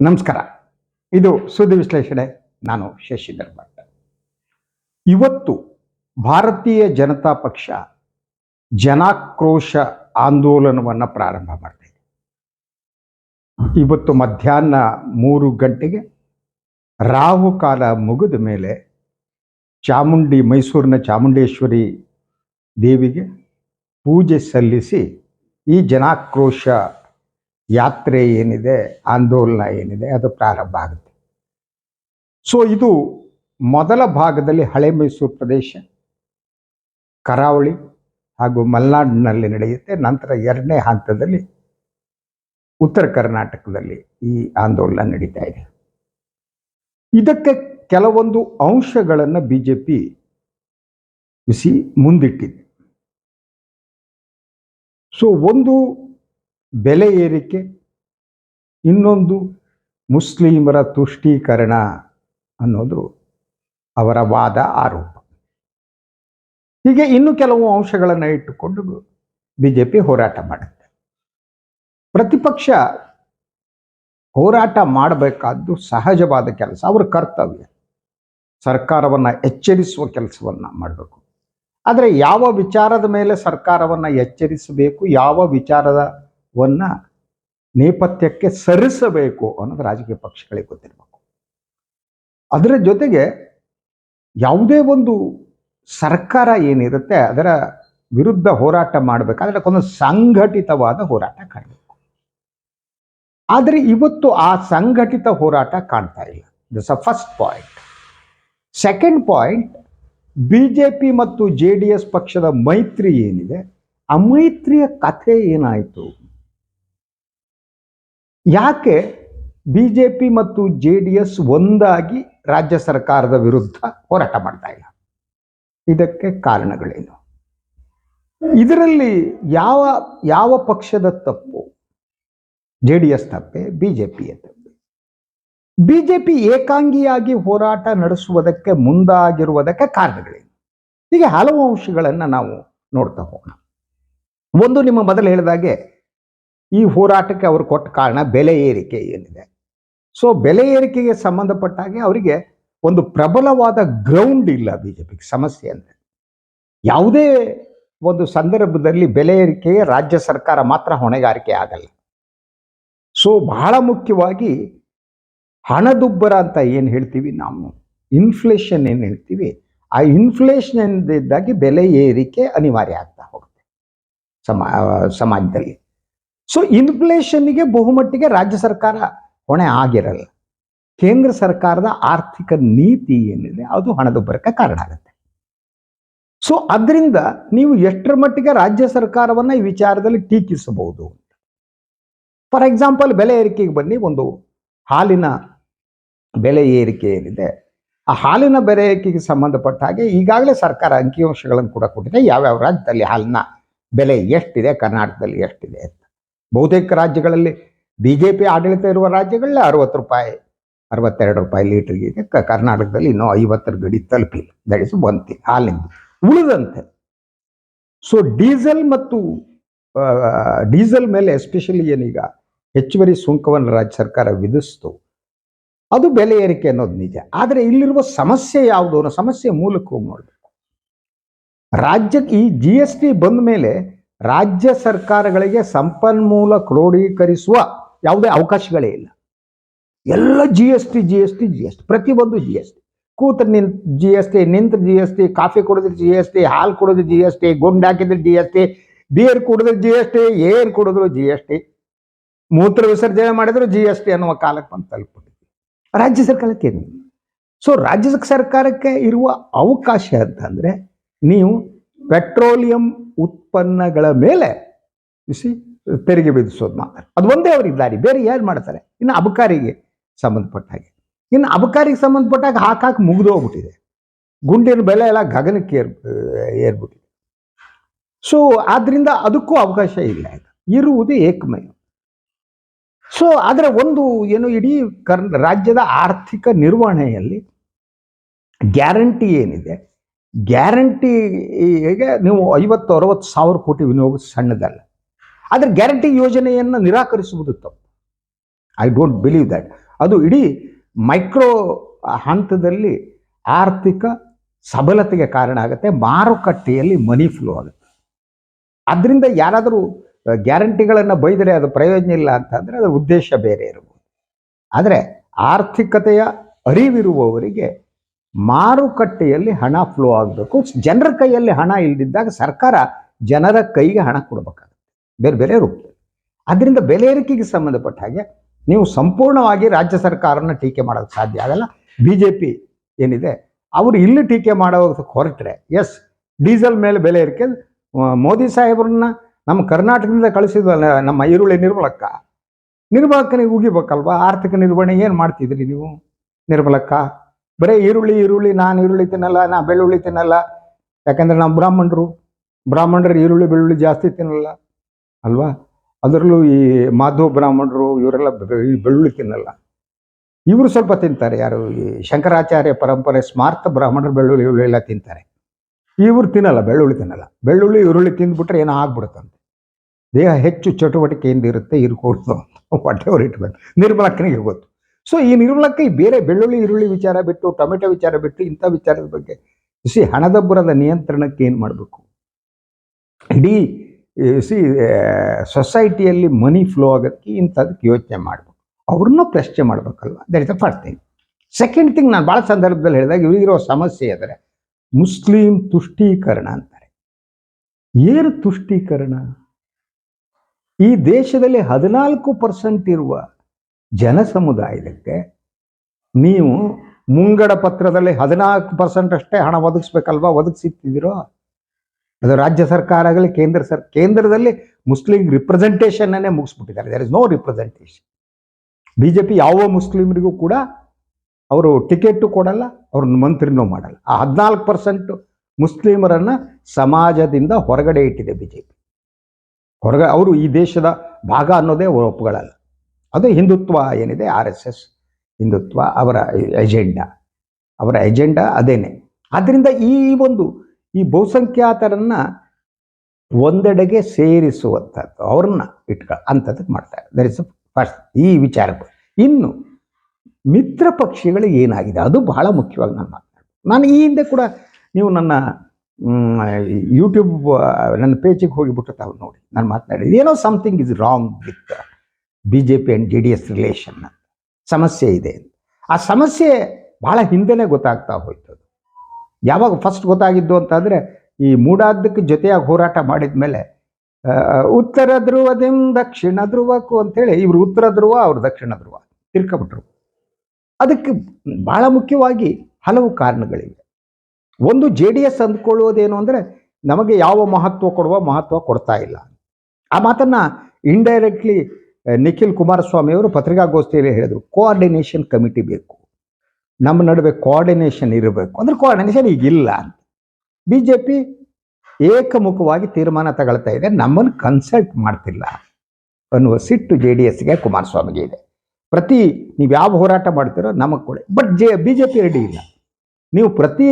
ನಮಸ್ಕಾರ. ಇದು ಸುದ್ದಿ ವಿಶ್ಲೇಷಣೆ. ನಾನು ಶಶಿಧರ್ ಭಟ್ ಇವತ್ತು ಭಾರತೀಯ ಜನತಾ ಪಕ್ಷ ಜನಾಕ್ರೋಶ ಆಂದೋಲನವನ್ನು ಪ್ರಾರಂಭ ಮಾಡ್ತಾ ಇವತ್ತು ಮಧ್ಯಾಹ್ನ ಮೂರು ಗಂಟೆಗೆ ರಾಹುಕಾಲ ಮುಗಿದ ಮೇಲೆ ಚಾಮುಂಡಿ, ಮೈಸೂರಿನ ಚಾಮುಂಡೇಶ್ವರಿ ದೇವಿಗೆ ಪೂಜೆ ಸಲ್ಲಿಸಿ ಈ ಜನಾಕ್ರೋಶ ಯಾತ್ರೆ ಏನಿದೆ, ಆಂದೋಲನ ಏನಿದೆ, ಅದು ಪ್ರಾರಂಭ ಆಗುತ್ತೆ. ಸೊ ಇದು ಮೊದಲ ಭಾಗದಲ್ಲಿ ಹಳೆ ಮೈಸೂರು ಪ್ರದೇಶ, ಕರಾವಳಿ ಹಾಗೂ ಮಲೆನಾಡಿನಲ್ಲಿ ನಡೆಯುತ್ತೆ. ನಂತರ ಎರಡನೇ ಹಂತದಲ್ಲಿ ಉತ್ತರ ಕರ್ನಾಟಕದಲ್ಲಿ ಈ ಆಂದೋಲನ ನಡೀತಾ ಇದೆ. ಇದಕ್ಕೆ ಕೆಲವೊಂದು ಅಂಶಗಳನ್ನು ಬಿ ಜೆ ಪಿ ಬಿಸಿ ಮುಂದಿಟ್ಟಿದೆ. ಸೊ ಒಂದು ಬೆಲೆ ಏರಿಕೆ, ಇನ್ನೊಂದು ಮುಸ್ಲಿಮರ ತುಷ್ಟೀಕರಣ ಅನ್ನೋದು ಅವರ ವಾದ ಆರೋಪ. ಹೀಗೆ ಇನ್ನು ಕೆಲವು ಅಂಶಗಳನ್ನು ಇಟ್ಟುಕೊಂಡು ಬಿ ಜೆ ಪಿ ಹೋರಾಟ ಮಾಡುತ್ತೆ. ಪ್ರತಿಪಕ್ಷ ಹೋರಾಟ ಮಾಡಬೇಕಾದ್ದು ಸಹಜವಾದ ಕೆಲಸ, ಅವರ ಕರ್ತವ್ಯ. ಸರ್ಕಾರವನ್ನು ಎಚ್ಚರಿಸುವ ಕೆಲಸವನ್ನು ಮಾಡಬೇಕು. ಆದರೆ ಯಾವ ವಿಚಾರದ ಮೇಲೆ ಸರ್ಕಾರವನ್ನು ಎಚ್ಚರಿಸಬೇಕು, ಯಾವ ವಿಚಾರವನ್ನ ನೇಪಥ್ಯಕ್ಕೆ ಸರಿಸಬೇಕು ಅನ್ನೋದು ರಾಜಕೀಯ ಪಕ್ಷಗಳಿಗೆ ಗೊತ್ತಿರಬೇಕು. ಅದರ ಜೊತೆಗೆ ಯಾವುದೇ ಒಂದು ಸರ್ಕಾರ ಏನಿರುತ್ತೆ ಅದರ ವಿರುದ್ಧ ಹೋರಾಟ ಮಾಡಬೇಕಾದ್ರೆ ಒಂದು ಸಂಘಟಿತವಾದ ಹೋರಾಟ ಕಾಣಬೇಕು. ಆದರೆ ಇವತ್ತು ಆ ಸಂಘಟಿತ ಹೋರಾಟ ಕಾಣ್ತಾ ಇಲ್ಲ. This uh first point second point B J P ಮತ್ತು ಜೆ ಡಿ ಎಸ್ ಪಕ್ಷದ ಮೈತ್ರಿ ಏನಿದೆ, ಆ ಮೈತ್ರಿಯ ಕಥೆ ಏನಾಯಿತು? ಯಾಕೆ ಬಿ ಜೆ ಪಿ ಮತ್ತು ಜೆ ಡಿ ಎಸ್ ಒಂದಾಗಿ ರಾಜ್ಯ ಸರ್ಕಾರದ ವಿರುದ್ಧ ಹೋರಾಟ ಮಾಡ್ತಾ ಇಲ್ಲ? ಇದಕ್ಕೆ ಕಾರಣಗಳೇನು? ಇದರಲ್ಲಿ ಯಾವ ಯಾವ ಪಕ್ಷದ ತಪ್ಪು? ಜೆ ಡಿ ಎಸ್ ತಪ್ಪೆ? ಬಿ ಜೆ ಪಿಯ ಏಕಾಂಗಿಯಾಗಿ ಹೋರಾಟ ನಡೆಸುವುದಕ್ಕೆ ಮುಂದಾಗಿರುವುದಕ್ಕೆ ಕಾರಣಗಳೇನು? ಹೀಗೆ ಹಲವು ಅಂಶಗಳನ್ನು ನಾವು ನೋಡ್ತಾ ಹೋಗೋಣ. ಒಂದು ನಿಮ್ಮ ಮೊದಲು ಹೇಳಿದಾಗೆ ಈ ಹೋರಾಟಕ್ಕೆ ಅವರು ಕೊಟ್ಟ ಕಾರಣ ಬೆಲೆ ಏರಿಕೆ ಏನಿದೆ. ಸೊ ಬೆಲೆ ಏರಿಕೆಗೆ ಸಂಬಂಧಪಟ್ಟ ಹಾಗೆ ಅವರಿಗೆ ಒಂದು ಪ್ರಬಲವಾದ ಗ್ರೌಂಡ್ ಇಲ್ಲ ಬಿ ಜೆ ಪಿಗೆ ಸಮಸ್ಯೆ ಅಂದರೆ. ಯಾವುದೇ ಒಂದು ಸಂದರ್ಭದಲ್ಲಿ ಬೆಲೆ ಏರಿಕೆಗೆ ರಾಜ್ಯ ಸರ್ಕಾರ ಮಾತ್ರ ಹೊಣೆಗಾರಿಕೆ ಆಗಲ್ಲ. ಸೊ ಬಹಳ ಮುಖ್ಯವಾಗಿ ಹಣದುಬ್ಬರ ಅಂತ ಏನು ಹೇಳ್ತೀವಿ ನಾವು? ಇನ್ಫ್ಲೇಷನ್ ಏನು ಹೇಳ್ತೀವಿ? ಆ ಇನ್ಫ್ಲೇಷನ್ ಇದ್ದಾಗಿ ಬೆಲೆ ಏರಿಕೆ ಅನಿವಾರ್ಯ ಆಗ್ತಾ ಹೋಗುತ್ತೆ. ಸಮಾ ಸಮಾಜದಲ್ಲಿ. ಸೊ ಇನ್ಫ್ಲೇಷನ್ಗೆ ಬಹುಮಟ್ಟಿಗೆ ರಾಜ್ಯ ಸರ್ಕಾರ ಹೊಣೆ ಆಗಿರಲ್ಲ. ಕೇಂದ್ರ ಸರ್ಕಾರದ ಆರ್ಥಿಕ ನೀತಿ ಏನಿದೆ, ಅದು ಹಣದುಬ್ಬರಕ್ಕೆ ಕಾರಣ ಆಗುತ್ತೆ. ಸೊ ಅದರಿಂದ ನೀವು ಎಷ್ಟರ ಮಟ್ಟಿಗೆ ರಾಜ್ಯ ಸರ್ಕಾರವನ್ನು ಈ ವಿಚಾರದಲ್ಲಿ ಟೀಕಿಸಬಹುದು ಫಾರ್ ಎಕ್ಸಾಂಪಲ್ ಬೆಲೆ ಏರಿಕೆಗೆ ಬನ್ನಿ, ಒಂದು ಹಾಲಿನ ಬೆಲೆ ಏರಿಕೆ ಏನಿದೆ, ಆ ಹಾಲಿನ ಬೆಲೆ ಏರಿಕೆಗೆ ಸಂಬಂಧಪಟ್ಟ ಹಾಗೆ ಈಗಾಗಲೇ ಸರ್ಕಾರ ಅಂಕಿಅಂಶಗಳನ್ನು ಕೂಡ ಕೊಟ್ಟಿದೆ, ಯಾವ್ಯಾವ ರಾಜ್ಯದಲ್ಲಿ ಹಾಲಿನ ಬೆಲೆ ಎಷ್ಟಿದೆ, ಕರ್ನಾಟಕದಲ್ಲಿ ಎಷ್ಟಿದೆ ಅಂತ. ಬಹುತೇಕ ರಾಜ್ಯಗಳಲ್ಲಿ ಬಿ ಜೆ ಪಿ ಆಡಳಿತ ಇರುವ ರಾಜ್ಯಗಳಲ್ಲಿ ಅರವತ್ತು ರೂಪಾಯಿ, ಅರವತ್ತೆರಡು ರೂಪಾಯಿ ಲೀಟರ್ಗೆ ಇದೆ. ಕರ್ನಾಟಕದಲ್ಲಿ ಇನ್ನೂ ಐವತ್ತರ ಗಡಿ ತಲುಪಿಲ್ಲ. ದಟ್ ಇಸ್ ಒನ್ ಥಿಂಗ್ ಹಾಲಿಂದ. ಉಳಿದಂತೆ ಸೊ ಡೀಸೆಲ್ ಮತ್ತು ಡೀಸೆಲ್ ಮೇಲೆ ಎಸ್ಪೆಷಲಿ ಏನೀಗ ಹೆಚ್ಚುವರಿ ಸುಂಕವನ್ನು ರಾಜ್ಯ ಸರ್ಕಾರ ವಿಧಿಸ್ತು. ಅದು ಬೆಲೆ ಏರಿಕೆ ಅನ್ನೋದು ನಿಜ. ಆದರೆ ಇಲ್ಲಿರುವ ಸಮಸ್ಯೆ ಯಾವುದು ಅನ್ನೋ ಸಮಸ್ಯೆ ಮೂಲಕ್ಕೆ ಹೋಗಿ ನೋಡಬೇಕು. ರಾಜ್ಯಕ್ಕೆ ಈ ಜಿ ಎಸ್ ಟಿ ಬಂದ ಮೇಲೆ ರಾಜ್ಯ ಸರ್ಕಾರಗಳಿಗೆ ಸಂಪನ್ಮೂಲ ಕ್ರೋಢೀಕರಿಸುವ ಯಾವುದೇ ಅವಕಾಶಗಳೇ ಇಲ್ಲ ಎಲ್ಲ G S T G S T G S T ಪ್ರತಿಯೊಂದು ಜಿ ಎಸ್ ಟಿ ಕೂತು ನಿಂತ ಜಿ ಎಸ್ ಟಿ ನಿಂತ ಜಿ ಎಸ್ ಟಿ ಕಾಫಿ ಕುಡಿದ್ರೆ ಜಿ ಎಸ್ ಟಿ ಹಾಲು ಕುಡಿದ್ರೆ ಜಿ ಎಸ್ ಟಿ ಗುಂಡು ಹಾಕಿದ್ರೆ ಜಿ ಎಸ್ ಟಿ ಬಿಯರ್ ಕುಡಿದ್ರೆ ಜಿ ಎಸ್ ಟಿ ಏರ್ ಕುಡಿದ್ರು ಜಿ ಎಸ್ ಟಿ ಮೂತ್ರ ವಿಸರ್ಜನೆ ಮಾಡಿದ್ರು ಜಿ ಎಸ್ ಟಿ ಅನ್ನುವ ಕಾಲಕ್ಕೆ ಬಂದು ತಲುಪಿಬಿಟ್ಟಿದ್ವಿ ರಾಜ್ಯ ಸರ್ಕಾರಕ್ಕೆ ಏನು ಸೊ ರಾಜ್ಯ ಸರ್ಕಾರಕ್ಕೆ ಇರುವ ಅವಕಾಶ ಅಂತಂದ್ರೆ ನೀವು ಪೆಟ್ರೋಲಿಯಂ ಉತ್ಪನ್ನಗಳ ಮೇಲೆ ಸಿ ತೆರಿಗೆ ವಿಧಿಸೋದು ಮಾತ್ರ. ಅದು ಒಂದೇ ಅವರಿಗೆ ದಾರಿ ಬೇರೆ ಯಾರು ಮಾಡ್ತಾರೆ? ಇನ್ನು ಅಬಕಾರಿಗೆ ಸಂಬಂಧಪಟ್ಟ ಹಾಗೆ. ಇನ್ನು ಅಬಕಾರಿಗೆ ಸಂಬಂಧಪಟ್ಟಾಗ ಹಾಕಾಕ್ ಮುಗಿದೋಗ್ಬಿಟ್ಟಿದೆ ಗುಂಡಿನ ಬೆಲೆ ಎಲ್ಲ ಗಗನಕ್ಕೆ ಏರ್, ಏರ್ಬಿಟ್ಟಿದೆ. ಸೊ ಆದ್ದರಿಂದ ಅದಕ್ಕೂ ಅವಕಾಶ ಇಲ್ಲ ಇರುವುದು ಏಕಮಯ. ಸೊ ಆದರೆ ಒಂದು ಏನು ಇಡೀ ಕರ್ ರಾಜ್ಯದ ಆರ್ಥಿಕ ನಿರ್ವಹಣೆಯಲ್ಲಿ ಗ್ಯಾರಂಟಿ ಏನಿದೆ? ಗ್ಯಾರಂಟಿಗೆ ನೀವು ಐವತ್ತು, ಅರವತ್ತು ಸಾವಿರ ಕೋಟಿ ವಿನಿಯೋಗ ಸಣ್ಣದಲ್ಲ. ಆದರೆ ಗ್ಯಾರಂಟಿ ಯೋಜನೆಯನ್ನು ನಿರಾಕರಿಸುವುದು ತಪ್ಪು. ಐ ಡೋಂಟ್ ಬಿಲೀವ್ ದ್ಯಾಟ್ ಅದು ಇಡೀ ಮೈಕ್ರೋ ಹಂತದಲ್ಲಿ ಆರ್ಥಿಕ ಸಬಲತೆಗೆ ಕಾರಣ ಆಗುತ್ತೆ. ಮಾರುಕಟ್ಟೆಯಲ್ಲಿ ಮನಿ ಫ್ಲೋ ಆಗುತ್ತೆ. ಅದರಿಂದ ಯಾರಾದರೂ ಗ್ಯಾರಂಟಿಗಳನ್ನು ಬೈದರೆ ಅದು ಪ್ರಯೋಜನ ಇಲ್ಲ ಅಂತಂದರೆ ಅದರ ಉದ್ದೇಶ ಬೇರೆ ಇರಬಹುದು ಆದರೆ ಆರ್ಥಿಕತೆಯ ಅರಿವಿರುವವರಿಗೆ ಮಾರುಕಟ್ಟೆಯಲ್ಲಿ ಹಣ ಫ್ಲೋ ಆಗಬೇಕು. ಜನರ ಕೈಯಲ್ಲಿ ಹಣ ಇಲ್ಲದಿದ್ದಾಗ ಸರ್ಕಾರ ಜನರ ಕೈಗೆ ಹಣ ಕೊಡಬೇಕಾಗುತ್ತೆ. ಬೇರೆ ಬೇರೆ ರೂಪದಲ್ಲಿ ಅದರಿಂದ ಬೆಲೆ ಏರಿಕೆಗೆ ಸಂಬಂಧಪಟ್ಟ ಹಾಗೆ ನೀವು ಸಂಪೂರ್ಣವಾಗಿ ರಾಜ್ಯ ಸರ್ಕಾರನ ಟೀಕೆ ಮಾಡೋಕ್ಕೆ ಸಾಧ್ಯ ಆಗಲ್ಲ. ಬಿ ಜೆ ಪಿ ಏನಿದೆ, ಅವರು ಇಲ್ಲಿ ಟೀಕೆ ಮಾಡೋದಕ್ಕೆ ಹೊರಟ್ರೆ ಎಸ್ ಡೀಸೆಲ್ ಮೇಲೆ ಬೆಲೆ ಏರಿಕೆ ಮೋದಿ ಸಾಹೇಬ್ರನ್ನ ನಮ್ಮ ಕರ್ನಾಟಕದಿಂದ ಕಳಿಸಿದ್ವಲ್ಲ ನಮ್ಮ ಈರುಳ್ಳಿ ನಿರ್ಮಲಕ್ಕ, ನಿರ್ಮಲಕ್ಕನಿಗೆ ಉಗಿಬೇಕಲ್ವಾ? ಆರ್ಥಿಕ ನಿರ್ವಹಣೆ ಏನು ಮಾಡ್ತಿದ್ರಿ ನೀವು? ನಿರ್ಮಲಕ್ಕ? ಬರೀ ಈರುಳ್ಳಿ ಈರುಳ್ಳಿ, ನಾನು ಈರುಳ್ಳಿ ತಿನ್ನಲ್ಲ, ನಾ ಬೆಳ್ಳುಳ್ಳಿ ತಿನ್ನಲ್ಲ. ಯಾಕಂದ್ರೆ ನಾವು ಬ್ರಾಹ್ಮಣರು ಬ್ರಾಹ್ಮಣರು ಈರುಳ್ಳಿ, ಬೆಳ್ಳುಳ್ಳಿ ಜಾಸ್ತಿ ತಿನ್ನಲ್ಲ, ಅಲ್ವಾ? ಅದರಲ್ಲೂ ಈ ಮಾಧವ ಬ್ರಾಹ್ಮಣರು ಇವರೆಲ್ಲ ಬೆಳ್ಳುಳ್ಳಿ ತಿನ್ನಲ್ಲ. ಇವರು ಸ್ವಲ್ಪ ತಿಂತಾರೆ, ಯಾರು ಈ ಶಂಕರಾಚಾರ್ಯ ಪರಂಪರೆ ಸ್ಮಾರ್ಥ ಬ್ರಾಹ್ಮಣರು ಬೆಳ್ಳುಳ್ಳಿ ಎಲ್ಲ ತಿಂತಾರೆ. ಇವರು ತಿನ್ನಲ್ಲ, ಬೆಳ್ಳುಳ್ಳಿ ತಿನ್ನಲ್ಲ. ಬೆಳ್ಳುಳ್ಳಿ, ಈರುಳ್ಳಿ ತಿಂದ್ಬಿಟ್ರೆ ಏನೋ ಆಗ್ಬಿಡುತ್ತಂತೆ. ದೇಹ ಹೆಚ್ಚು ಚಟುವಟಿಕೆಯಿಂದ ಇರುತ್ತೆ ಇರ್ಕೊಡ್ತು ವಾಟ್ ಅವ್ರು ಇಟ್ ಬೇಕು ನಿರ್ಮಲಕ್ಕನಿಗೆ ಗೊತ್ತು. ಸೊ ಈ ನಿರ್ಮಲಕ್ಕೆ ಬೇರೆ ಬೆಳ್ಳುಳ್ಳಿ, ಈರುಳ್ಳಿ ವಿಚಾರ ಬಿಟ್ಟು, ಟೊಮೆಟೊ ವಿಚಾರ ಬಿಟ್ಟು ಇಂಥ ವಿಚಾರದ ಬಗ್ಗೆ ಸಿ ಹಣದಬ್ಬರದ ನಿಯಂತ್ರಣಕ್ಕೆ ಏನು ಮಾಡಬೇಕು? ಇಡೀ ಸಿ ಸೊಸೈಟಿಯಲ್ಲಿ ಮನಿ ಫ್ಲೋ ಆಗೋದಕ್ಕೆ ಇಂಥದಕ್ಕೆ ಯೋಚನೆ ಮಾಡಬೇಕು. ಅವ್ರನ್ನ ಪ್ರಶ್ನೆ ಮಾಡಬೇಕಲ್ವ? That is the first thing second thing ನಾನು ಭಾಳ ಸಂದರ್ಭದಲ್ಲಿ ಹೇಳಿದಾಗ ಇವರಿಗಿರೋ ಸಮಸ್ಯೆ ಅಂದರೆ ಮುಸ್ಲಿಂ ತುಷ್ಟೀಕರಣ ಅಂತಾರೆ. ಏನು ತುಷ್ಟೀಕರಣ? ಈ ದೇಶದಲ್ಲಿ ಹದಿನಾಲ್ಕು ಪರ್ಸೆಂಟ್ ಇರುವ ಜನ ಸಮುದಾಯಕ್ಕೆ ನೀವು ಮುಂಗಡ ಪತ್ರದಲ್ಲಿ ಹದಿನಾಲ್ಕು ಪರ್ಸೆಂಟ್ ಅಷ್ಟೇ ಹಣ ಒದಗಿಸ್ಬೇಕಲ್ವಾ? ಒದಗಿಸಿತ್ತಿದ್ದೀರೋ ಅದು ರಾಜ್ಯ ಸರ್ಕಾರ ಆಗಲಿ, ಕೇಂದ್ರ ಸರ್, ಕೇಂದ್ರದಲ್ಲಿ ಮುಸ್ಲಿಂ ರಿಪ್ರೆಸೆಂಟೇಷನ್ ಅನ್ನೇ ಮುಗಿಸ್ಬಿಟ್ಟಿದ್ದಾರೆ. There is no representation B J P ಯಾವ ಮುಸ್ಲಿಮರಿಗೂ ಕೂಡ ಅವರು ಟಿಕೆಟು ಕೊಡಲ್ಲ ಅವ್ರ ಮಂತ್ರಿನೂ ಮಾಡಲ್ಲ. ಆ ಹದಿನಾಲ್ಕು ಪರ್ಸೆಂಟ್ ಮುಸ್ಲಿಮರನ್ನ ಸಮಾಜದಿಂದ ಹೊರಗಡೆ ಇಟ್ಟಿದೆ ಬಿ ಜೆ ಪಿ ಹೊರಗ ಅವರು ಈ ದೇಶದ ಭಾಗ ಅನ್ನೋದೇ ಒಪ್ಪುಗಳಲ್ಲ ಅದು ಹಿಂದುತ್ವ ಏನಿದೆ? ಆರ್ ಎಸ್ ಎಸ್ ಹಿಂದುತ್ವ, ಅವರ ಎಜೆಂಡಾ. ಅವರ ಎಜೆಂಡಾ ಅದೇನೆ. ಆದ್ದರಿಂದ ಈ ಒಂದು, ಈ ಬಹುಸಂಖ್ಯಾತರನ್ನ ಒಂದೆಡೆಗೆ ಸೇರಿಸುವಂಥದ್ದು, ಅವ್ರನ್ನ ಇಟ್ಕ ಅಂಥದ್ದಕ್ಕೆ ಮಾಡ್ತಾರೆ. ದರ್ ಇಸ್ ಫಸ್ಟ್ ಈ ವಿಚಾರ ಇನ್ನು, ಮಿತ್ರ ಪಕ್ಷಿಗಳಿಗೆ ಏನಾಗಿದೆ? ಅದು ಬಹಳ ಮುಖ್ಯವಾಗಿ ನಾನು ಮಾತನಾಡ್ತೀನಿ. ನಾನು ಈ ಹಿಂದೆ ಕೂಡ ನೀವು ನನ್ನ ಯೂಟ್ಯೂಬ್ ನನ್ನ ಪೇಜಿಗೆ ಹೋಗಿಬಿಟ್ಟು ತಾವು ನೋಡಿ, ನಾನು ಮಾತನಾಡಿದ್ದು, ಏನೋ something is wrong with B J P and J D S relation ಸಮಸ್ಯೆ ಇದೆ. ಆ ಸಮಸ್ಯೆ ಭಾಳ ಹಿಂದೆ ಗೊತ್ತಾಗ್ತಾ ಹೋಯ್ತು ಅದು ಯಾವಾಗ ಫಸ್ಟ್ ಗೊತ್ತಾಗಿದ್ದು ಅಂತಂದರೆ ಈ ಮೂಡಾದ್ದಕ್ಕೆ ಜೊತೆಯಾಗಿ ಹೋರಾಟ ಮಾಡಿದ ಮೇಲೆ ಉತ್ತರ ಧ್ರುವದಿಂದ ದಕ್ಷಿಣ ಧ್ರುವಕ್ಕೂ ಅಂತೇಳಿ ಇವರು ಉತ್ತರ ಧ್ರುವ, ಅವರು ದಕ್ಷಿಣ ಧ್ರುವ ತಿರ್ಕೊಬಿಟ್ರು ಅದಕ್ಕೆ ಭಾಳ ಮುಖ್ಯವಾಗಿ ಹಲವು ಕಾರಣಗಳಿವೆ. ಒಂದು ಜೆ ಡಿ ಎಸ್ ಅಂದ್ಕೊಳ್ಳೋದೇನು ಅಂದರೆ ನಮಗೆ ಯಾವ ಮಹತ್ವ ಕೊಡುವ ಮಹತ್ವ ಕೊಡ್ತಾ ಇಲ್ಲ. ಆ ಮಾತನ್ನು ಇಂಡೈರೆಕ್ಟ್ಲಿ ನಿಖಿಲ್ ಕುಮಾರಸ್ವಾಮಿ ಅವರು ಪತ್ರಿಕಾಗೋಷ್ಠಿಯಲ್ಲಿ ಹೇಳಿದರು ಕೋಆರ್ಡಿನೇಷನ್ ಕಮಿಟಿ ಬೇಕು. ನಮ್ಮ ನಡುವೆ ಕೋಆರ್ಡಿನೇಷನ್ ಇರಬೇಕು. ಅಂದ್ರೆ ಕೋಆರ್ಡಿನೇಷನ್ ಈಗಿಲ್ಲ ಅಂತ. ಬಿ ಜೆ ಪಿ ಏಕಮುಖವಾಗಿ ತೀರ್ಮಾನ ತಗೊಳ್ತಾ ಇದೆ, ನಮ್ಮನ್ನು ಕನ್ಸಲ್ಟ್ ಮಾಡ್ತಿಲ್ಲ ಅನ್ನುವ ಸಿಟ್ಟು ಜೆ ಡಿ ಎಸ್ಗೆ ಕುಮಾರಸ್ವಾಮಿಗೆ ಇದೆ. ಪ್ರತಿ ನೀವು ಯಾವ ಹೋರಾಟ ಮಾಡ್ತೀರೋ ನಮಗೆ ಕೊಡಿ. But J B J P ready ಇಲ್ಲ. ನೀವು ಪ್ರತಿ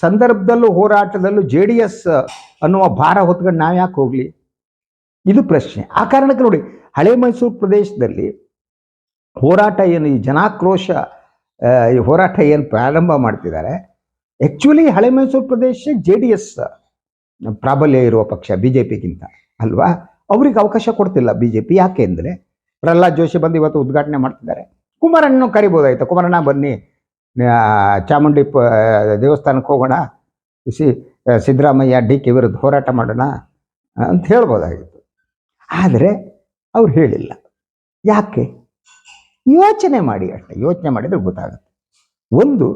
ಸಂದರ್ಭದಲ್ಲೂ ಹೋರಾಟದಲ್ಲೂ ಜೆ ಡಿ ಎಸ್ ಅನ್ನುವ ಭಾರ ಹೊತ್ಕೊಂಡು ನಾವು ಯಾಕೆ ಹೋಗಲಿ? ಇದು ಪ್ರಶ್ನೆ. ಆ ಕಾರಣಕ್ಕೆ ನೋಡಿ, ಹಳೆ ಮೈಸೂರು ಪ್ರದೇಶದಲ್ಲಿ ಹೋರಾಟ ಏನು, ಈ ಜನಾಕ್ರೋಶ ಈ ಹೋರಾಟ ಏನು ಪ್ರಾರಂಭ ಮಾಡ್ತಿದ್ದಾರೆ. ಆ್ಯಕ್ಚುಲಿ ಹಳೆ ಮೈಸೂರು ಪ್ರದೇಶ ಜೆ ಡಿ ಎಸ್ ಪ್ರಾಬಲ್ಯ ಇರುವ ಪಕ್ಷ ಬಿ ಜೆ ಪಿಗಿಂತ ಅಲ್ವಾ? ಅವ್ರಿಗೆ ಅವಕಾಶ ಕೊಡ್ತಿಲ್ಲ ಬಿ ಜೆ ಪಿ ಯಾಕೆ ಅಂದರೆ, ಪ್ರಹ್ಲಾದ್ ಜೋಶಿ ಬಂದು ಇವತ್ತು ಉದ್ಘಾಟನೆ ಮಾಡ್ತಿದ್ದಾರೆ. ಕುಮಾರಣ್ಣ ಕರಿಬೋದಾಯ್ತು. ಕುಮಾರಣ್ಣ, ಬನ್ನಿ. ಚಾಮುಂಡಿ ಪ ದೇವಸ್ಥಾನಕ್ಕೆ ಹೋಗೋಣ. ಸಿ ಸಿದ್ದರಾಮಯ್ಯ, ಡಿ ಕೆ ವಿರುದ್ಧ ಹೋರಾಟ ಮಾಡೋಣ ಅಂತ ಹೇಳ್ಬೋದಾಗಿತ್ತು. ಆದರೆ ಅವ್ರು ಹೇಳಿಲ್ಲ. ಯಾಕೆ? ಯೋಚನೆ ಮಾಡಿ ಅಷ್ಟೇ. ಯೋಚನೆ ಮಾಡಿದ್ರೆ ಗೊತ್ತಾಗುತ್ತೆ. ಒಂದು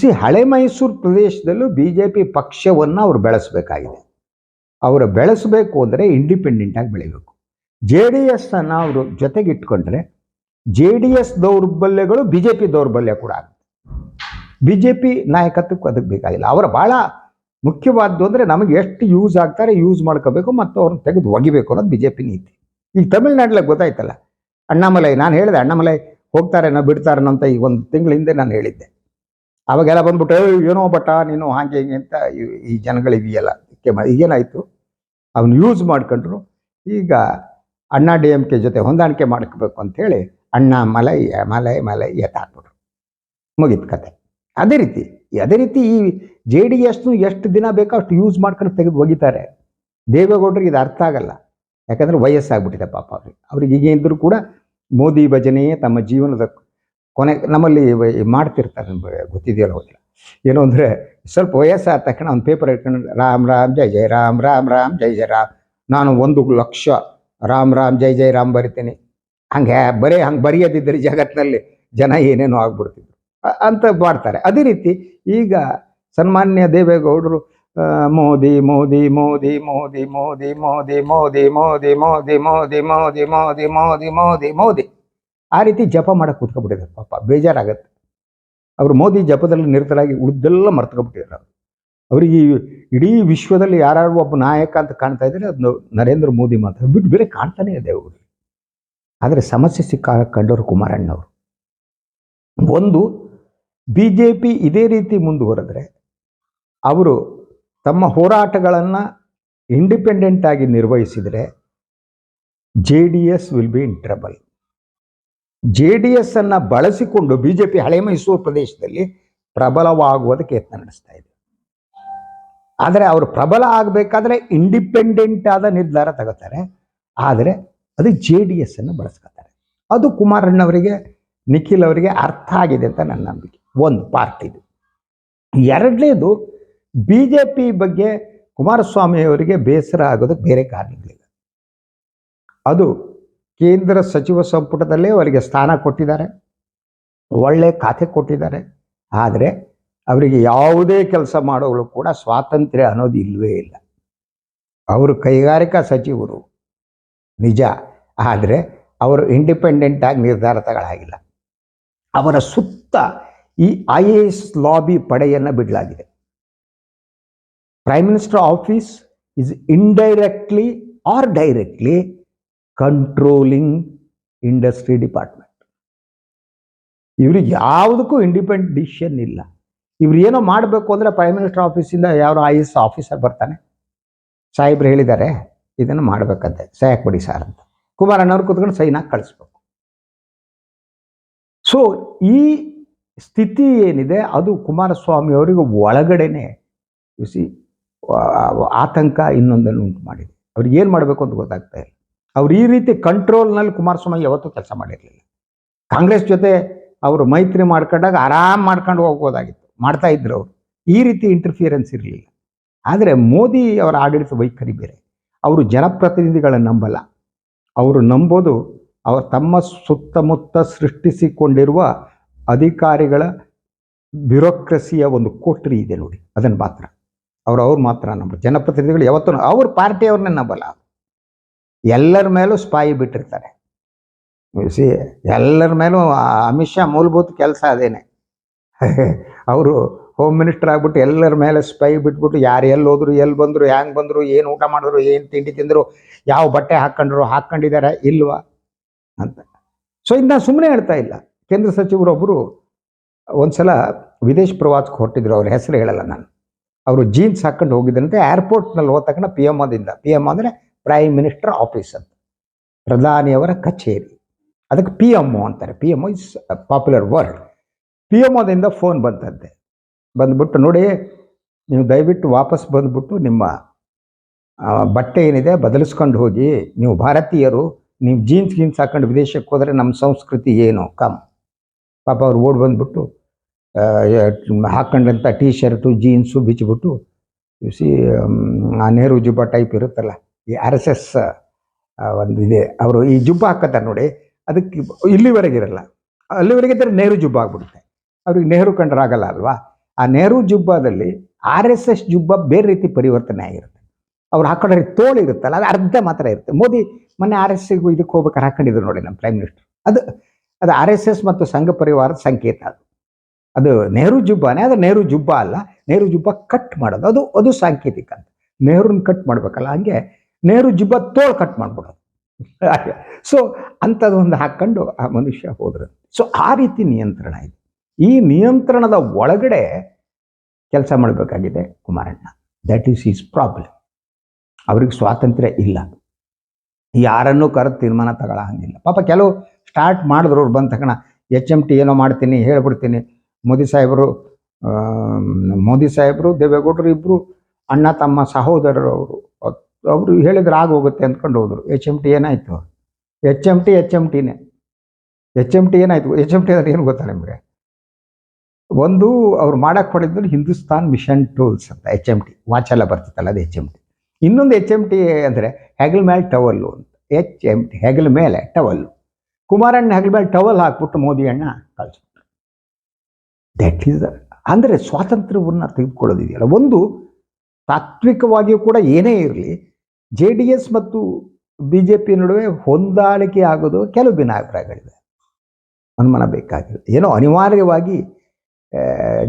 ಸಿ ಹಳೆ ಮೈಸೂರು ಪ್ರದೇಶದಲ್ಲೂ ಬಿ ಜೆ ಪಿ ಪಕ್ಷವನ್ನು ಅವರು ಬೆಳೆಸಬೇಕಾಗಿದೆ. ಅವರು ಬೆಳೆಸಬೇಕು ಅಂದರೆ ಇಂಡಿಪೆಂಡೆಂಟಾಗಿ ಬೆಳಿಬೇಕು. ಜೆ ಡಿ ಎಸ್ ಅನ್ನು ಅವರು ಜೊತೆಗೆ ಇಟ್ಕೊಂಡ್ರೆ ಜೆ ಡಿ ಎಸ್ ದೌರ್ಬಲ್ಯಗಳು ಬಿ ಜೆ ಪಿ ದೌರ್ಬಲ್ಯ ಕೂಡ ಆಗುತ್ತೆ. ಬಿ ಜೆ ಪಿ ನಾಯಕತ್ವಕ್ಕೂ ಅದಕ್ಕೆ ಬೇಕಾಗಿಲ್ಲ. ಅವರ ಭಾಳ ಮುಖ್ಯವಾದ್ದು ಅಂದರೆ ನಮಗೆ ಎಷ್ಟು ಯೂಸ್ ಆಗ್ತಾರೆ ಯೂಸ್ ಮಾಡ್ಕೋಬೇಕು ಮತ್ತು ಅವ್ರನ್ನ ತೆಗೆದು ಒಗಿಬೇಕು ಅನ್ನೋದು ಬಿ ಜೆ ಪಿ ನೀತಿ. ಈಗ ತಮಿಳ್ನಾಡಲ್ಲಿ ಗೊತ್ತಾಯ್ತಲ್ಲ ಅಣ್ಣಾಮಲೈ ನಾನು ಹೇಳಿದೆ ಅಣ್ಣಾಮಲೈ ಹೋಗ್ತಾರೇನೋ ಬಿಡ್ತಾರೇನೋ ಅಂತ ಈ ಒಂದು ತಿಂಗಳ ಹಿಂದೆ ನಾನು ಹೇಳಿದ್ದೆ. ಅವಾಗೆಲ್ಲ ಬಂದ್ಬಿಟ್ಟು "ಏಯ್, ಏನೋ ಬಟ ನೀನು ಹಾಗೆ ಹಿಂಗೆ ಅಂತ ಈ- ಜನಗಳಿವೆಯಲ್ಲ ಈಗೇನಾಯಿತು? ಅವನು ಯೂಸ್ ಮಾಡ್ಕೊಂಡ್ರು. ಈಗ ಅಣ್ಣಾ ಡಿ ಎಂ ಕೆ ಜೊತೆ ಹೊಂದಾಣಿಕೆ ಮಾಡ್ಕೋಬೇಕು ಅಂತೇಳಿ ಅಣ್ಣ ಮಲೈ ಮಲೈ ಮಲೈ ಎತ್ತಾಕ್ಬಿಟ್ರು ಮುಗಿತು ಕತೆ. ಅದೇ ರೀತಿ ಅದೇ ರೀತಿ ಈ ಜೆ ಡಿ ಎಸ್ನು ಎಷ್ಟು ದಿನ ಬೇಕೋ ಅಷ್ಟು ಯೂಸ್ ಮಾಡ್ಕೊಂಡು ತೆಗೆದು ಒಗಿತಾರೆ. ದೇವೇಗೌಡರಿಗೆ ಇದು ಅರ್ಥ ಆಗಲ್ಲ. ಯಾಕಂದ್ರೆ ವಯಸ್ಸಾಗ್ಬಿಟ್ಟಿದೆ ಪಾಪ ಅವ್ರಿಗೆ. ಅವ್ರಿಗೆ ಈಗ ಇದ್ದರೂ ಕೂಡ ಮೋದಿ ಭಜನೆಯೇ ತಮ್ಮ ಜೀವನದ ಕೊನೆ, ನಮ್ಮಲ್ಲಿ ಮಾಡ್ತಿರ್ತಾರೆ ಗೊತ್ತಿದೆಯಲ್ಲ ಗೊತ್ತಿಲ್ಲ. ಏನು ಅಂದರೆ ಸ್ವಲ್ಪ ವಯಸ್ಸಾದ ತಕ್ಷಣ ಒಂದು ಪೇಪರ್ ಇಟ್ಕೊಂಡು ರಾಮ್ ರಾಮ್ ಜೈ ಜೈ ರಾಮ್ ರಾಮ್ ರಾಮ್ ಜೈ ಜೈ ರಾಮ್, ನಾನು ಒಂದು ಲಕ್ಷ ರಾಮ್ ರಾಮ್ ಜೈ ಜೈ ರಾಮ್ ಬರಿತೀನಿ. ಹಂಗೆ ಬರೀ ಹಂಗೆ ಬರೆಯೋದಿದ್ದರೆ ಜಗತ್ತಿನಲ್ಲಿ ಜನ ಏನೇನೋ ಆಗ್ಬಿಡ್ತಿದ್ರು. ಅಂತ ಮಾಡ್ತಾರೆ ಅದೇ ರೀತಿ ಈಗ ಸನ್ಮಾನ್ಯ ದೇವೇಗೌಡರು ಮೋದಿ ಮೋದಿ ಮೋದಿ ಮೋದಿ ಮೋದಿ ಮೋದಿ ಮೋದಿ ಮೋದಿ ಮೋದಿ ಮೋದಿ ಮೋದಿ ಮೋದಿ ಮೋದಿ ಮೋದಿ ಮೋದಿ ಆ ರೀತಿ ಜಪ ಮಾಡಕ್ಕೆ ಕೂತ್ಕೊಬಿಟ್ಟಿದ್ದಾರೆ ಪಾಪ ಬೇಜಾರಾಗತ್ತೆ ಅವರು ಮೋದಿ ಜಪದಲ್ಲಿ ನಿರತರಾಗಿ ಉಳಿದೆಲ್ಲ ಮರ್ತ್ಕೊಬಿಟ್ಟಿದ್ದಾರೆ ಅವರು ಅವರಿಗೆ ಇಡೀ ವಿಶ್ವದಲ್ಲಿ ಯಾರು ಒಬ್ಬ ನಾಯಕ ಅಂತ ಕಾಣ್ತಾ ಇದ್ದಾರೆ ಅದು ನರೇಂದ್ರ ಮೋದಿ ಮಾತ್ರ ಬಿಟ್ಟು ಬೇರೆ ಕಾಣ್ತಾನೆ ಇದೆ ಅವರು ಆದರೆ ಸಮಸ್ಯೆ ಸಿಕ್ಕ ಕಂಡವರು ಕುಮಾರಣ್ಣವರು ಒಂದು ಬಿ ಜೆ ಪಿ ಇದೇ ರೀತಿ ಮುಂದುವರೆದ್ರೆ ಅವರು ತಮ್ಮ ಹೋರಾಟಗಳನ್ನು ಇಂಡಿಪೆಂಡೆಂಟ್ ಆಗಿ ನಿರ್ವಹಿಸಿದರೆ J D S will be in trouble J D S ಅನ್ನು ಬಳಸಿಕೊಂಡು ಬಿ ಜೆ ಪಿ ಹಳೆ ಮೈಸೂರು ಪ್ರದೇಶದಲ್ಲಿ ಪ್ರಬಲವಾಗುವುದಕ್ಕೆ ಯತ್ನ ನಡೆಸ್ತಾ ಇದೆ. ಆದರೆ ಅವರು ಪ್ರಬಲ ಆಗಬೇಕಾದ್ರೆ ಇಂಡಿಪೆಂಡೆಂಟ್ ಆದ ನಿರ್ಧಾರ ತಗೋತಾರೆ. ಆದರೆ ಅದು ಜೆ ಡಿ ಎಸ್ ಅನ್ನು ಬಳಸ್ಕೊತಾರೆ ಅದು ಕುಮಾರಣ್ಣವರಿಗೆ, ನಿಖಿಲ್ ಅವರಿಗೆ ಅರ್ಥ ಆಗಿದೆ ಅಂತ ನನ್ನ ನಂಬಿಕೆ. ಒಂದು ಪಾರ್ಟ್ ಇದು. ಎರಡನೇದು ಬಿ ಜೆ ಪಿ ಬಗ್ಗೆ ಕುಮಾರಸ್ವಾಮಿ ಅವರಿಗೆ ಬೇಸರ ಆಗೋದಕ್ಕೆ ಬೇರೆ ಕಾರಣಗಳಿಲ್ಲ. ಅದು ಕೇಂದ್ರ ಸಚಿವ ಸಂಪುಟದಲ್ಲೇ ಅವರಿಗೆ ಸ್ಥಾನ ಕೊಟ್ಟಿದ್ದಾರೆ. ಒಳ್ಳೆ ಖಾತೆ ಕೊಟ್ಟಿದ್ದಾರೆ. ಆದರೆ ಅವರಿಗೆ ಯಾವುದೇ ಕೆಲಸ ಮಾಡೋಗಳು ಕೂಡ ಸ್ವಾತಂತ್ರ್ಯ ಅನ್ನೋದು ಇಲ್ಲವೇ ಇಲ್ಲ. ಅವರು ಕೈಗಾರಿಕಾ ಸಚಿವರು. ನಿಜ. ಆದರೆ ಅವರು ಇಂಡಿಪೆಂಡೆಂಟಾಗಿ ನಿರ್ಧಾರ ತಗೊಳ್ಳಾಗಿಲ್ಲ ಅವರ ಸುತ್ತ ಈ ಐ ಎ ಎಸ್ ಲಾಬಿ ಪಡೆಯನ್ನು ಬಿಡಲಾಗಿದೆ. Prime minister office is indirectly or directly controlling industry department ಇವ್ರಿಗೆ ಯಾವುದಕ್ಕೂ ಇಂಡಿಪೆಂಡೆಂಟ್ ಡಿಸಿಷನ್ ಇಲ್ಲ. ಇವ್ರು ಏನೋ ಮಾಡಬೇಕು ಅಂದರೆ ಪ್ರೈಮ್ ಮಿನಿಸ್ಟರ್ ಆಫೀಸಿಂದ ಯಾರು ಐ ಎಸ್ ಆಫೀಸರ್ ಬರ್ತಾನೆ. ಸಾಹೇಬ್ರು ಹೇಳಿದ್ದಾರೆ, ಇದನ್ನು ಮಾಡಬೇಕಂತೆ. ಸಹಾಯ ಹಾಕ್ಬಿಡಿ ಸರ್ ಅಂತ. ಕುಮಾರಣ್ಣವ್ರು ಕೂತ್ಕೊಂಡು ಸೈನ್ ಹಾಕಿ ಕಳಿಸ್ಬೇಕು. ಸೊ ಈ ಸ್ಥಿತಿ ಏನಿದೆ ಅದು ಕುಮಾರಸ್ವಾಮಿ ಅವರಿಗೆ ಒಳಗಡೆನೆ ಸಿ ಆತಂಕ ಇನ್ನೊಂದನ್ನು ಉಂಟು ಮಾಡಿದೆ. ಅವ್ರಿಗೆ ಏನು ಮಾಡಬೇಕು ಅಂತ ಗೊತ್ತಾಗ್ತಾ ಇಲ್ಲ. ಅವ್ರು ಈ ರೀತಿ ಕಂಟ್ರೋಲ್ನಲ್ಲಿ ಕುಮಾರಸ್ವಾಮಿ ಯಾವತ್ತೂ ಕೆಲಸ ಮಾಡಿರಲಿಲ್ಲ. ಕಾಂಗ್ರೆಸ್ ಜೊತೆ ಅವರು ಮೈತ್ರಿ ಮಾಡ್ಕೊಂಡಾಗ ಆರಾಮ್ ಮಾಡ್ಕೊಂಡು ಹೋಗ್ಬೋದಾಗಿತ್ತು ಮಾಡ್ತಾ ಇದ್ರು ಅವರು. ಈ ರೀತಿ ಇಂಟರ್ಫಿಯರೆನ್ಸ್ ಇರಲಿಲ್ಲ. ಆದರೆ ಮೋದಿ ಅವರ ಆಡಳಿತ ವೈಖರಿ ಬೇರೆ. ಅವರು ಜನಪ್ರತಿನಿಧಿಗಳನ್ನು ನಂಬಲ್ಲ. ಅವರು ನಂಬೋದು ಅವರು ತಮ್ಮ ಸುತ್ತಮುತ್ತ ಸೃಷ್ಟಿಸಿಕೊಂಡಿರುವ ಅಧಿಕಾರಿಗಳ ಬ್ಯೂರೋಕ್ರಸಿಯ ಒಂದು ಕೋಟ್ರಿ ಇದೆ ನೋಡಿ, ಅದನ್ನು ಮಾತ್ರ. ಅವ್ರು ಅವ್ರು ಮಾತ್ರ ನಮ್ಮ ಜನಪ್ರತಿನಿಧಿಗಳು ಯಾವತ್ತೂ ಅವ್ರ ಪಾರ್ಟಿಯವ್ರನ್ನ ನಂಬಲ್ಲ ಎಲ್ಲರ ಮೇಲೂ ಸ್ಪಾಯಿ ಬಿಟ್ಟಿರ್ತಾರೆ. ಸಿ ಎಲ್ಲರ ಮೇಲೂ ಅಮಿತ್ ಶಾ ಮೂಲಭೂತ ಕೆಲಸ ಅದೇನೆ. ಅವರು ಹೋಮ್ ಮಿನಿಸ್ಟರ್ ಆಗ್ಬಿಟ್ಟು ಎಲ್ಲರ ಮೇಲೆ ಸ್ಪೈ ಬಿಟ್ಬಿಟ್ಟು ಯಾರು ಎಲ್ಲಿ ಹೋದ್ರು, ಎಲ್ಲಿ ಬಂದರು, ಹ್ಯಾಂಗೆ ಬಂದರು, ಏನು ಊಟ ಮಾಡಿದ್ರು, ಏನು ತಿಂಡಿ ತಿಂದರು, ಯಾವ ಬಟ್ಟೆ ಹಾಕ್ಕೊಂಡ್ರು ಹಾಕ್ಕೊಂಡಿದ್ದಾರೆ ಇಲ್ವಾ ಅಂತ. ಸೊ ಇನ್ನು ಸುಮ್ಮನೆ ಹೇಳ್ತಾ ಇಲ್ಲ. ಕೇಂದ್ರ ಸಚಿವರೊಬ್ಬರು ಒಂದ್ಸಲ ವಿದೇಶ ಪ್ರವಾಸಕ್ಕೆ ಹೊರಟಿದ್ರು, ಅವ್ರ ಹೆಸರು ಹೇಳಲ್ಲ ನಾನು. ಅವರು ಜೀನ್ಸ್ ಹಾಕೊಂಡು ಹೋಗಿದ್ದಂತೆ ಏರ್ಪೋರ್ಟ್ನಲ್ಲಿ ಹೋದ ತಕ್ಷಣ ಪಿ ಎಂ ಅದಿಂದ ಪಿ ಎಂ ಅಂದರೆ ಪ್ರೈಮ್ ಮಿನಿಸ್ಟರ್ ಆಫೀಸ್ ಅಂತ. ಪ್ರಧಾನಿಯವರ ಕಚೇರಿ. ಅದಕ್ಕೆ ಪಿ ಎಂ ಒ ಅಂತಾರೆ. P M O is popular word P M ಒದಿಂದ phone ಬಂತಂತೆ. ಬಂದ್ಬಿಟ್ಟು ನೋಡಿ, ನೀವು ದಯವಿಟ್ಟು ವಾಪಸ್ ಬಂದುಬಿಟ್ಟು ನಿಮ್ಮ ಬಟ್ಟೆ ಏನಿದೆ ಬದಲಿಸ್ಕೊಂಡು ಹೋಗಿ, ನೀವು ಭಾರತೀಯರು, ನೀವು ಜೀನ್ಸ್ ಗೀನ್ಸ್ ಹಾಕೊಂಡು ವಿದೇಶಕ್ಕೆ ಹೋದರೆ ನಮ್ಮ ಸಂಸ್ಕೃತಿ ಏನು? ಕಮ್ ಪಾಪ ಅವ್ರು ಓಡ್ ಬಂದ್ಬಿಟ್ಟು ಹಾಕ್ಕೊಂಡಂಥ ಟೀ ಶರ್ಟು ಜೀನ್ಸು ಬಿಚ್ಚಿಬಿಟ್ಟು ಸಿ ಆ ನೆಹರು ಜುಬ್ಬ ಟೈಪ್ ಇರುತ್ತಲ್ಲ, ಈ ಆರ್ ಎಸ್ ಎಸ್ ಒಂದು ಇದೆ. ಅವರು ಈ ಜುಬ್ಬ ಹಾಕತ್ತಾರೆ ನೋಡಿ, ಅದಕ್ಕೆ ಇಲ್ಲಿವರೆಗೆ ಇರಲ್ಲ. ಅಲ್ಲಿವರೆಗೆ ಇದ್ದರೆ ನೆಹರು ಜುಬ್ಬ ಆಗ್ಬಿಡುತ್ತೆ. ಅವ್ರಿಗೆ ನೆಹರು ಕಂಡ್ರಾಗಲ್ಲ ಅಲ್ವಾ? ಆ ನೆಹರು ಜುಬ್ಬದಲ್ಲಿ ಆರ್ ಎಸ್ ಎಸ್ ಜುಬ್ಬ ಬೇರೆ ರೀತಿ ಪರಿವರ್ತನೆ ಆಗಿರುತ್ತೆ. ಅವ್ರು ಹಾಕೊಂಡ್ರೆ ತೋಳು ಇರುತ್ತಲ್ಲ, ಅದು ಅರ್ಧ ಮಾತ್ರ ಇರುತ್ತೆ. ಮೋದಿ ಮೊನ್ನೆ ಆರ್ ಎಸ್ ಎಸ್ಗೂ ಇದಕ್ಕೆ ಹೋಗ್ಬೇಕಾದ್ರೆ ಹಾಕೊಂಡಿದ್ರು ನೋಡಿ ನಮ್ಮ ಪ್ರೈಮ್ ಮಿನಿಸ್ಟರ್ ಅದು ಅದು ಆರ್ ಎಸ್ ಎಸ್ ಮತ್ತು ಸಂಘ ಪರಿವಾರದ ಸಂಕೇತ ಅದು. ಅದು ನೆಹರು ಜುಬ್ಬಾನೇ, ಅದು ನೆಹರು ಜುಬ್ಬ ಅಲ್ಲ, ನೆಹರು ಜುಬ್ಬ ಕಟ್ ಮಾಡೋದು. ಅದು ಅದು ಸಾಂಕೇತಿಕ ಅಂತ. ನೆಹರುನ್ ಕಟ್ ಮಾಡ್ಬೇಕಲ್ಲ, ಹಂಗೆ ನೆಹರು ಜುಬ್ಬ ತೋಳು ಕಟ್ ಮಾಡ್ಬಿಡೋದು. ಸೊ ಅಂಥದ್ದೊಂದು ಹಾಕ್ಕೊಂಡು ಆ ಮನುಷ್ಯ ಹೋದ್ರು. ಸೊ ಆ ರೀತಿ ನಿಯಂತ್ರಣ ಇದೆ. ಈ ನಿಯಂತ್ರಣದ ಒಳಗಡೆ ಕೆಲಸ ಮಾಡಬೇಕಾಗಿದೆ ಕುಮಾರಣ್ಣ. ದಟ್ ಈಸ್ ಈಸ್ ಪ್ರಾಬ್ಲಮ್ ಅವ್ರಿಗೆ ಸ್ವಾತಂತ್ರ್ಯ ಇಲ್ಲ. ಯಾರನ್ನೂ ಕರೆದು ತೀರ್ಮಾನ ತಗೊಳ ಹಂಗಿಲ್ಲ. ಪಾಪ ಕೆಲವು ಸ್ಟಾರ್ಟ್ ಮಾಡಿದ್ರು ಅವ್ರು ಬಂದ ತಕ್ಷಣ ಎಚ್ ಎಂ ಟಿ ಏನೋ ಮಾಡ್ತೀನಿ, ಹೇಳ್ಬಿಡ್ತೀನಿ. ಮೋದಿ ಸಾಹೇಬರು ಮೋದಿ ಸಾಹೇಬರು, ದೇವೇಗೌಡರು ಇಬ್ಬರು ಅಣ್ಣ, ತಮ್ಮ ಸಹೋದರರು ಅವರು ಅವರು ಹೇಳಿದ್ರೆ ಆಗೋಗುತ್ತೆ ಅಂದ್ಕೊಂಡು ಹೋದರು. ಎಚ್ ಎಂ ಟಿ ಏನಾಯಿತು? H M T H M ಟಿನೇ H M T ಏನಾಯಿತು? ಎಚ್ ಎಂ ಟಿ ಅಂದ್ರೆ ಏನು ಗೊತ್ತಾ ನಿಮಗೆ? ಒಂದು ಅವ್ರು ಮಾಡಕ್ಕೆ ಹೊಡೆದ್ರು ಹಿಂದೂಸ್ತಾನ್ ಮಿಷನ್ ಟೂಲ್ಸ್ ಅಂತ ಎಚ್ ಎಂ ಟಿ ವಾಚೆಲ್ಲ ಬರ್ತಿತ್ತಲ್ಲ ಅದು ಎಚ್ ಎಂ ಟಿ ಇನ್ನೊಂದು ಎಚ್ ಎಂ ಟಿ ಅಂದರೆ ಹೆಗಲ್ ಮೇಲೆ ಟವಲ್ಲು ಅಂತ. ಎಚ್ ಎಂ ಟಿ ಹೆಗಲ್ ಮೇಲೆ ಟವಲ್ಲು ಕುಮಾರಣ್ಣ ಹೆಗಲ್ ಮೇಲೆ ಟವಲ್ ಹಾಕ್ಬಿಟ್ಟು ಮೋದಿ ಅಣ್ಣ ಕಳಿಸ್ಬಿಟ್ರು ದಟ್ ಈಸ್ ಅಂದರೆ ಸ್ವಾತಂತ್ರ್ಯವನ್ನು ತೆಗೆದುಕೊಳ್ಳೋದಿದೆಯಲ್ಲ. ಒಂದು ತಾತ್ವಿಕವಾಗಿಯೂ ಕೂಡ ಏನೇ ಇರಲಿ ಜೆ ಡಿ ಎಸ್ ಮತ್ತು ಬಿ ಜೆ ಪಿ ನಡುವೆ ಹೊಂದಾಣಿಕೆ ಆಗೋದು ಕೆಲವು ಭಿನ್ನಾಭಿಪ್ರಾಯಗಳಿದೆ. ಅನುಮಾನ ಬೇಕಾಗಿಲ್ಲ. ಏನೋ ಅನಿವಾರ್ಯವಾಗಿ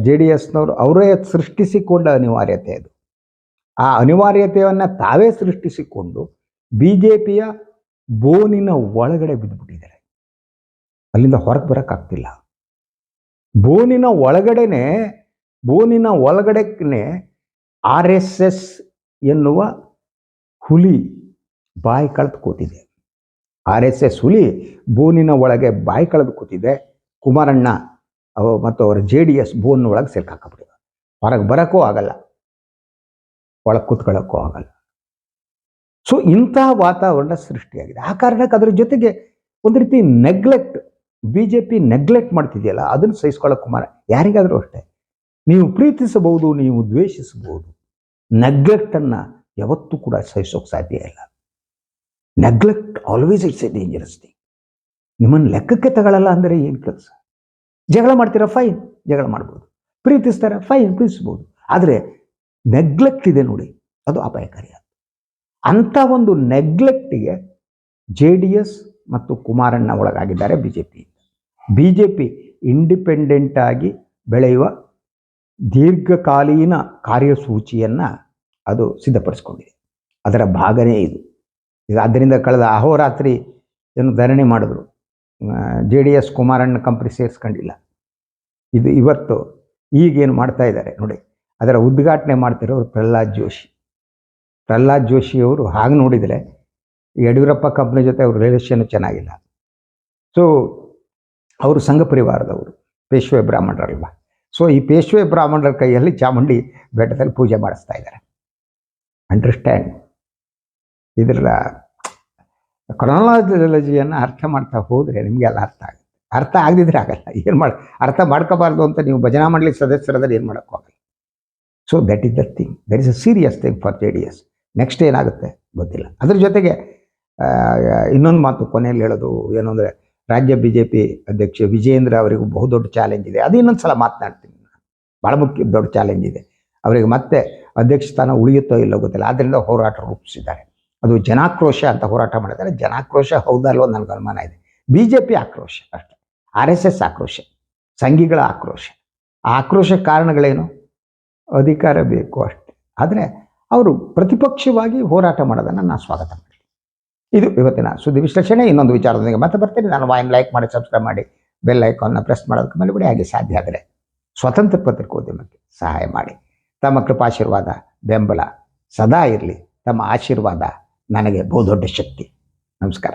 ಜೆ ಡಿ ಎಸ್ನವರು ಅವರೇ ಸೃಷ್ಟಿಸಿಕೊಂಡ ಅನಿವಾರ್ಯತೆ ಅದು. ಆ ಅನಿವಾರ್ಯತೆಯನ್ನು ತಾವೇ ಸೃಷ್ಟಿಸಿಕೊಂಡು ಬಿ ಜೆ ಪಿಯ ಬೋನಿನ ಒಳಗಡೆ ಬಿದ್ದುಬಿಟ್ಟಿದ್ದಾರೆ ಅಲ್ಲಿಂದ ಹೊರಗೆ ಬರೋಕ್ಕಾಗ್ತಿಲ್ಲ. ಬೋನಿನ ಒಳಗಡೆನೆ ಬೋನಿನ ಒಳಗಡೆನೆ ಆರ್ ಎಸ್ ಎಸ್ ಎನ್ನುವ ಹುಲಿ ಬಾಯಿ ಕಳೆದು ಕೂತಿದೆ. ಆರ್ ಎಸ್ ಎಸ್ ಹುಲಿ ಬೋನಿನ ಒಳಗೆ ಬಾಯಿ ಕಳೆದು ಕೂತಿದೆ. ಕುಮಾರಣ್ಣ ಮತ್ತು ಅವರ ಜೆ ಡಿ ಎಸ್ ಬೋನ್ ಒಳಗೆ ಸೇರ್ಕಾಕಬಿಟ್ಟಿದೆ ಹೊರಗೆ ಬರೋಕ್ಕೂ ಆಗಲ್ಲ. ಒಳಗೆ ಕುತ್ಕೊಳ್ಳೋಕ್ಕೂ ಆಗಲ್ಲ. ಸೊ ಇಂಥ ವಾತಾವರಣ ಸೃಷ್ಟಿಯಾಗಿದೆ. ಆ ಕಾರಣಕ್ಕೆ ಅದರ ಜೊತೆಗೆ ಒಂದು ರೀತಿ neglect B J P neglect ಮಾಡ್ತಿದೆಯಲ್ಲ, ಅದನ್ನು ಸಹಿಸ್ಕೊಳ್ಳೋ ಕುಮಾರ, ಯಾರಿಗಾದರೂ ಅಷ್ಟೇ. ನೀವು ಪ್ರೀತಿಸಬಹುದು, ನೀವು ದ್ವೇಷಿಸಬಹುದು. ನೆಗ್ಲೆಕ್ಟನ್ನು ಯಾವತ್ತೂ ಕೂಡ ಸಹಿಸೋಕೆ ಸಾಧ್ಯ ಇಲ್ಲ. Neglect always it's a dangerous thing ನಿಮ್ಮನ್ನು ಲೆಕ್ಕಕ್ಕೆ ತಗೊಳ್ಳಲ್ಲ ಅಂದರೆ ಏನು ಕೆಲಸ? ಜಗಳ ಮಾಡ್ತೀರಾ? ಫೈನ್ ಜಗಳ ಮಾಡ್ಬೋದು. ಪ್ರೀತಿಸ್ತಾರೆ? ಫೈನ್ ಪ್ರೀತಿಸ್ಬೋದು. ಆದರೆ ನೆಗ್ಲೆಕ್ಟ್ ಇದೆ ನೋಡಿ, ಅದು ಅಪಾಯಕಾರಿ ಅಂಥ ಒಂದು ನೆಗ್ಲೆಕ್ಟಿಗೆ ಜೆ ಡಿ ಎಸ್ ಮತ್ತು ಕುಮಾರಣ್ಣ ಒಳಗಾಗಿದ್ದಾರೆ B J P. B J P independent ಆಗಿ ಬೆಳೆಯುವ ದೀರ್ಘಕಾಲೀನ ಕಾರ್ಯಸೂಚಿಯನ್ನು ಅದು ಸಿದ್ಧಪಡಿಸ್ಕೊಂಡಿದೆ. ಅದರ ಭಾಗನೇ ಇದು. ಈಗ ಆದ್ದರಿಂದ ಕಳೆದ ಅಹೋರಾತ್ರಿ ಏನು ಧರಣಿ ಮಾಡಿದ್ರು. ಜೆ ಡಿ ಎಸ್ ಕುಮಾರಣ್ಣ ಕಂಪ್ನಿ ಸೇರಿಸ್ಕೊಂಡಿಲ್ಲ. ಇದು ಇವತ್ತು ಈಗೇನು ಮಾಡ್ತಾ ಇದ್ದಾರೆ ನೋಡಿ ಅದರ ಉದ್ಘಾಟನೆ ಮಾಡ್ತಿರೋರು ಪ್ರಹ್ಲಾದ್ ಜೋಶಿ. ಪ್ರಹ್ಲಾದ್ ಜೋಶಿಯವರು ಹಾಗೆ ನೋಡಿದರೆ ಯಡಿಯೂರಪ್ಪ ಕಂಪ್ನಿ ಜೊತೆ ಅವ್ರ ರಿಲೇಷನ್ ಚೆನ್ನಾಗಿಲ್ಲ. ಸೊ ಅವರು ಸಂಘ ಪರಿವಾರದವರು, ಪೇಶ್ವೆ ಬ್ರಾಹ್ಮಣರಲ್ವ? ಸೊ ಈ ಪೇಶ್ವೆ ಬ್ರಾಹ್ಮಣರ ಕೈಯಲ್ಲಿ ಚಾಮುಂಡಿ ಬೆಟ್ಟದಲ್ಲಿ ಪೂಜೆ ಮಾಡಿಸ್ತಾ ಇದ್ದಾರೆ. ಅಂಡರ್ಸ್ಟ್ಯಾಂಡ್ ಇದರ ಕ್ರೊನಾಲಜಿಯನ್ನು ಅರ್ಥ ಮಾಡ್ತಾ ಹೋದರೆ ನಿಮಗೆಲ್ಲ ಅರ್ಥ ಆಗುತ್ತೆ. ಅರ್ಥ ಆಗದಿದ್ರೆ ಆಗಲ್ಲ. ಏನು ಮಾಡಿ, ಅರ್ಥ ಮಾಡ್ಕೋಬಾರ್ದು ಅಂತ ನೀವು ಭಜನಾ ಮಂಡಳಿ ಸದಸ್ಯರಾದ್ರೆ ಏನು ಮಾಡೋಕ್ಕಾಗಲ್ಲ so that is the thing that is a serious thing for J D S next ಏನಾಗುತ್ತೆ? ಗೊತ್ತಿಲ್ಲ. ಅದ್ರ ಜೊತೆಗೆ ಇನ್ನೊಂದು ಮಾತು ಕೊನೆಯಲ್ಲಿ ಹೇಳೋದು ಏನು ಅಂದರೆ, ರಾಜ್ಯ ಬಿ ಜೆ ಪಿ ಅಧ್ಯಕ್ಷ ವಿಜಯೇಂದ್ರ ಅವರಿಗೂ ಬಹುದೊಡ್ಡ ಚಾಲೆಂಜ್ ಇದೆ. ಅದು ಇನ್ನೊಂದು ಸಲ ಮಾತನಾಡ್ತೀನಿ. ಭಾಳ ಮುಖ್ಯ ದೊಡ್ಡ ಚಾಲೆಂಜ್ ಇದೆ. ಅವರಿಗೆ ಮತ್ತೆ ಅಧ್ಯಕ್ಷ ಸ್ಥಾನ ಉಳಿಯುತ್ತೋ ಇಲ್ಲೋ ಗೊತ್ತಿಲ್ಲ. ಆದ್ದರಿಂದ ಹೋರಾಟ ರೂಪಿಸಿದ್ದಾರೆ. ಅದು ಜನಾಕ್ರೋಶ ಅಂತ ಹೋರಾಟ ಮಾಡಿದ್ದಾರೆ. ಜನಾಕ್ರೋಶ ಹೌದಲ್ವೋ ನನಗೆ ಅನುಮಾನ ಇದೆ. ಬಿ ಜೆ ಪಿ ಆಕ್ರೋಶ ಅಷ್ಟೇ. ಆರ್ ಎಸ್ ಎಸ್ ಆಕ್ರೋಶ. ಸಂಘಿಗಳ ಆಕ್ರೋಶ. ಆ ಆಕ್ರೋಶ ಕಾರಣಗಳೇನು? ಅಧಿಕಾರ ಬೇಕು ಅಷ್ಟೇ. ಆದರೆ ಅವರು ಪ್ರತಿಪಕ್ಷವಾಗಿ ಹೋರಾಟ ಮಾಡೋದನ್ನು ನಾನು ಸ್ವಾಗತ ಮಾಡ್ತೀನಿ. ಇದು ಇವತ್ತಿನ ಸುದ್ದಿ ವಿಶ್ಲೇಷಣೆ. ಇನ್ನೊಂದು ವಿಚಾರದೊಂದಿಗೆ ಮತ್ತೆ ಬರ್ತೀನಿ. ನಾನು ವಾಯಿನ್ ಲೈಕ್ ಮಾಡಿ, ಸಬ್ಸ್ಕ್ರೈಬ್ ಮಾಡಿ, ಬೆಲ್ ಐಕಾನ್ನ ಪ್ರೆಸ್ ಮಾಡೋದಕ್ಕೆ ಮೇಲೆ ಬಿಡಿ ಹಾಗೆ ಸಾಧ್ಯ ಆದರೆ ಸ್ವತಂತ್ರ ಪತ್ರಿಕೋದ್ಯಮಕ್ಕೆ ಸಹಾಯ ಮಾಡಿ. ತಮ್ಮ ಕೃಪಾಶೀರ್ವಾದ, ಬೆಂಬಲ ಸದಾ ಇರಲಿ. ತಮ್ಮ ಆಶೀರ್ವಾದ ನನಗೆ ಬಹುದೊಡ್ಡ ಶಕ್ತಿ. ನಮಸ್ಕಾರ.